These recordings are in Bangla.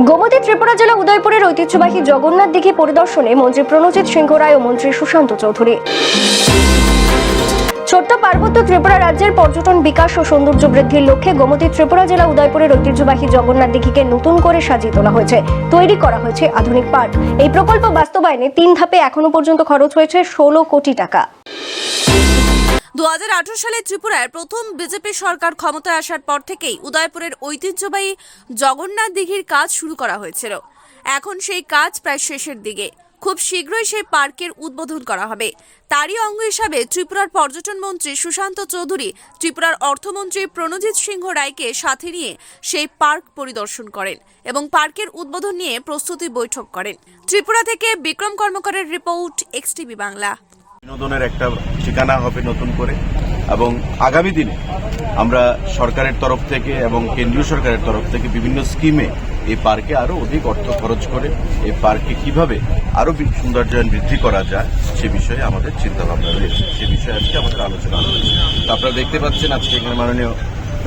গোমতী ত্রিপুরা জেলা উদয়পুরের ঐতিহ্যবাহী জগন্নাথ দিঘি পরিদর্শনে মন্ত্রী প্রণজিৎ সিংহ রায় ও মন্ত্রী সুশান্ত চৌধুরী। ছোট্ট পার্বত্য ত্রিপুরা রাজ্যের পর্যটন বিকাশ ও সৌন্দর্য বৃদ্ধির লক্ষ্যে গোমতী ত্রিপুরা জেলা উদয়পুরের ঐতিহ্যবাহী জগন্নাথ দিঘিকে নতুন করে সাজিয়ে তোলা হয়েছে। তৈরি করা হয়েছে আধুনিক পার্ক। এই প্রকল্প বাস্তবায়নে তিন ধাপে এখনও পর্যন্ত খরচ হয়েছে ষোলো কোটি টাকা। দু হাজার আঠারো সালে ত্রিপুরায় প্রথম বিজেপি সরকার ক্ষমতায় আসার পর থেকেই উদয়পুরের ঐতিহ্যবাহী জগন্নাথ দিঘির কাজ শুরু করা হয়েছিল। এখন সেই কাজ প্রায় শেষের দিকে। খুব শীঘ্রই সেই পার্কের উদ্বোধন করা হবে। তারই অঙ্গ হিসাবে ত্রিপুরার পর্যটন মন্ত্রী সুশান্ত চৌধুরী ত্রিপুরার অর্থমন্ত্রী প্রণজিৎ সিংহ রায়কে সাথে নিয়ে সেই পার্ক পরিদর্শন করেন এবং পার্কের উদ্বোধন নিয়ে প্রস্তুতি বৈঠক করেন। ত্রিপুরা থেকে বিক্রম কর্মকারের রিপোর্ট এক্সটিভি বাংলা। বিনোদনের একটা ঠিকানা হবে নতুন করে। এবং আগামী দিনে আমরা সরকারের তরফ থেকে এবং কেন্দ্রীয় সরকারের তরফ থেকে বিভিন্ন স্কিমে এই পার্কে আরও অধিক অর্থ খরচ করে এই পার্কে কীভাবে আরও সৌন্দর্যায়ন বৃদ্ধি করা যায়, সে বিষয়ে আমাদের চিন্তা ভাবনা রয়েছে। সে বিষয়ে আজকে আমাদের আলোচনা রয়েছে তো আপনারা দেখতে পাচ্ছেন, আজকে এখানে মাননীয়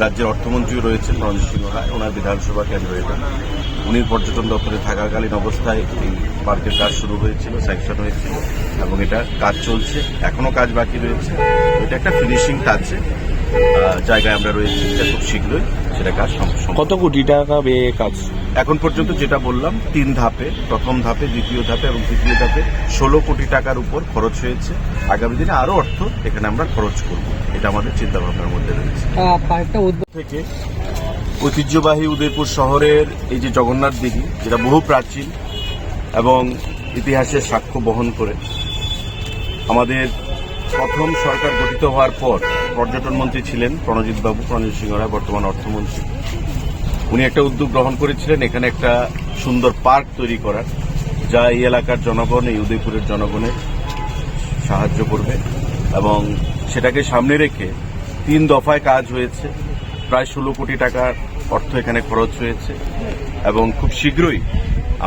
রাজ্যের অর্থমন্ত্রীও রয়েছেন রঞ্জিত সিংহ রায় ওনার বিধানসভা কেন্দ্র এটা। উনি পর্যটন দপ্তরে থাকাকালীন অবস্থায় এই পার্কের কাজ শুরু হয়েছিল স্যাংশন হয়েছিল এবং এটা কাজ চলছে এখনও কাজ বাকি রয়েছে। এটা একটা ফিনিশিং টাচে জায়গায় আমরা রয়েছি এটা খুব শীঘ্রই সেটা কাজ কত কোটি টাকা ব্যয়ে কাজ? এখন পর্যন্ত যেটা বললাম তিন ধাপে প্রথম ধাপে দ্বিতীয় ধাপে এবং তৃতীয় ধাপে ষোলো কোটি টাকার উপর খরচ হয়েছে। আগামী দিনে আরও অর্থ এখানে আমরা খরচ করব এটা আমাদের চিন্তা ভাবনার মধ্যে রয়েছে। থেকে ঐতিহ্যবাহী উদয়পুর শহরের এই যে জগন্নাথ দিঘি, যেটা বহু প্রাচীন এবং ইতিহাসের সাক্ষ্য বহন করে, আমাদের প্রথম সরকার গঠিত হওয়ার পর পর্যটন মন্ত্রী ছিলেন প্রণজিৎ বাবু, প্রণজিৎ সিংহ রায়, বর্তমান অর্থমন্ত্রী। উনি একটা উদ্যোগ গ্রহণ করেছিলেন, এখানে একটা সুন্দর পার্ক তৈরি করার, যা এই এলাকার জনগণ, এই উদয়পুরের জনগণের সাহায্য করবে এবং সেটাকে সামনে রেখে তিন দফায় কাজ হয়েছে, প্রায় ষোলো কোটি টাকার অর্থ এখানে খরচ হয়েছে এবং খুব শীঘ্রই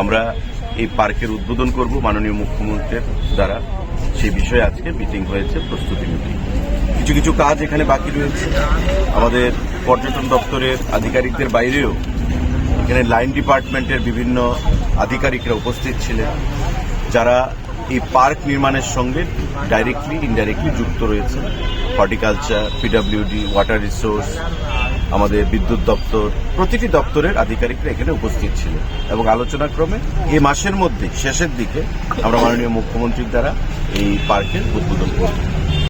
আমরা এই পার্কের উদ্বোধন করব মাননীয় মুখ্যমন্ত্রীর দ্বারা। সেই বিষয়ে আজকে মিটিং হয়েছে, প্রস্তুতি মিটিং কিছু কিছু কাজ এখানে বাকি রয়েছে। আমাদের পর্যটন দপ্তরের আধিকারিকদের বাইরেও এখানে লাইন ডিপার্টমেন্টের বিভিন্ন আধিকারিকরা উপস্থিত ছিলেন, যারা এই পার্ক নির্মাণের সঙ্গে ডাইরেক্টলি ইনডাইরেক্টলি যুক্ত রয়েছে হর্টিকালচার পিডব্লিউডি ওয়াটার রিসোর্স আমাদের বিদ্যুৎ দপ্তর, প্রতিটি দপ্তরের আধিকারিকরা এখানে উপস্থিত ছিল। এবং আলোচনাক্রমে এ মাসের মধ্যে, শেষের দিকে, আমরা মাননীয় মুখ্যমন্ত্রীর দ্বারা এই পার্কের উদ্বোধন করব।